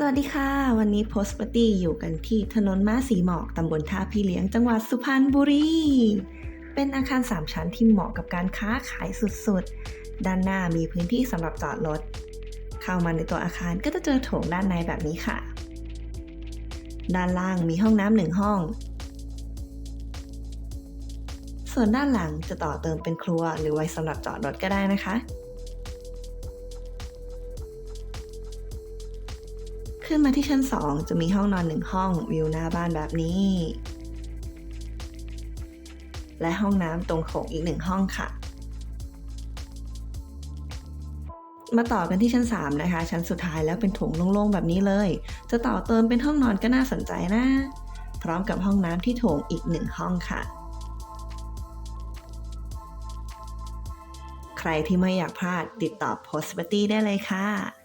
สวัสดีค่ะ วันนี้โพสปตี้อยู่กันที่ถนนม้าสีหมอกตำบลท่าพี่เลี้ยงจังหวัดสุพรรณบุรี เป็นอาคาร 3 ชั้นที่เหมาะกับการค้าขายสุดๆ ด้านหน้ามีพื้นที่สำหรับจอดรถ เข้ามาในตัวอาคารก็จะเจอโถงด้านในแบบนี้ค่ะ ด้านล่างมีห้องน้ำหนึ่งห้อง ส่วนด้านหลังจะต่อเติมเป็นครัวหรือไว้สำหรับจอดรถก็ได้นะคะ ขึ้นมาที่ชั้น 2 จะมีห้องนอนหนึ่งห้องวิวหน้าบ้านแบบนี้ และห้องน้ำตรงโถงอีกหนึ่งห้องค่ะ มาต่อกันที่ชั้น 3 นะคะ ชั้นสุดท้ายแล้วเป็นโถงโล่งๆแบบนี้เลย จะต่อเติมเป็นห้องนอนก็น่าสนใจนะ พร้อมกับห้องน้ำที่โถงอีกหนึ่งห้องค่ะใครที่ไม่อยากพลาดติดต่อ p o s t b a t y ได้เลยค่ะ